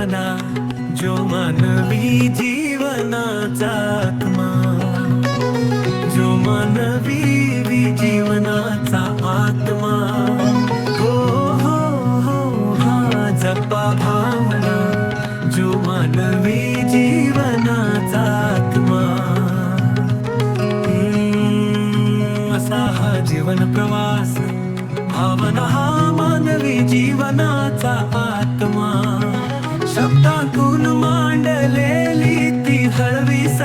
भावना जो मानवी जीवनाचा आत्मा. जो मानवी जीवनाचा आत्मा. हो हो हो हा जपा भावना जो मानवी जीवनाचा आत्मा. असा हा जीवन प्रवास भावना हा मानवी जीवनाचा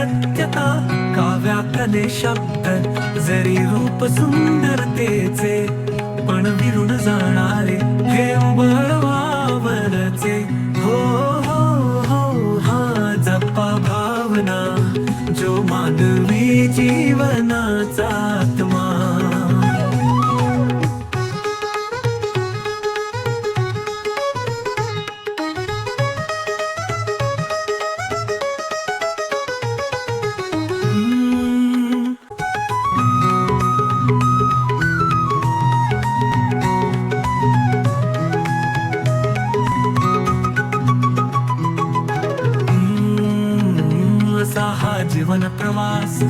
सत्यता काव्यातले शब्द जरी रूप सुंदरतेचे पण विरुण जाणारे हे बळवावरचे हो हो हो हा जपा भावना जो मानवी जीवनाचा आत्मा. जीवन प्रवास.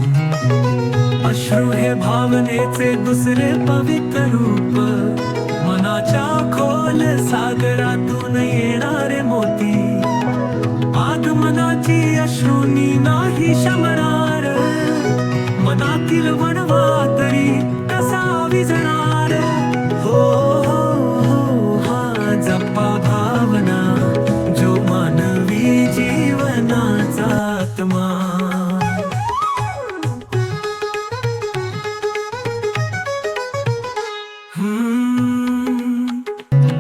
अश्रू हे भावनेचे दुसरे पवित्र रूप. मनाच्या खोल सागरातून येणारे मोती. आगमनाची अश्रूनी नाही शमणार. मनातील वणवा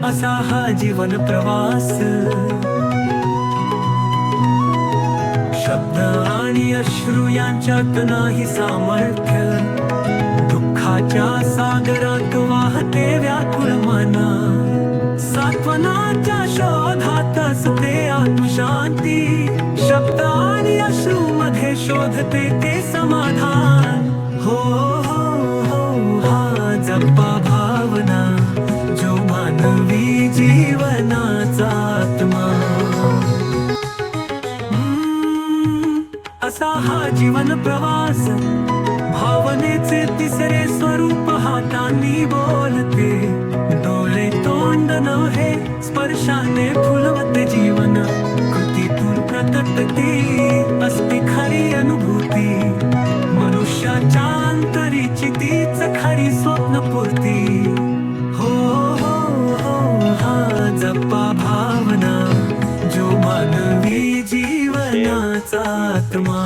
असा हा जीवन प्रवास. शब्द आणि अश्रू यांच्यात नाही सामर्थ्य. दुःखाच्या सागरात वाहते व्याकुळ मना. सात्वनाच्या शोधात असते आत्मशांती. शब्द आणि अश्रू मध्ये शोधते ते समाधान. हो हो हो. असा हा जीवन प्रवास भावनेचे तिसरे स्वरूप हातांनी बोलते. डोळे तोंड नव्हे स्पर्शाने आत्मा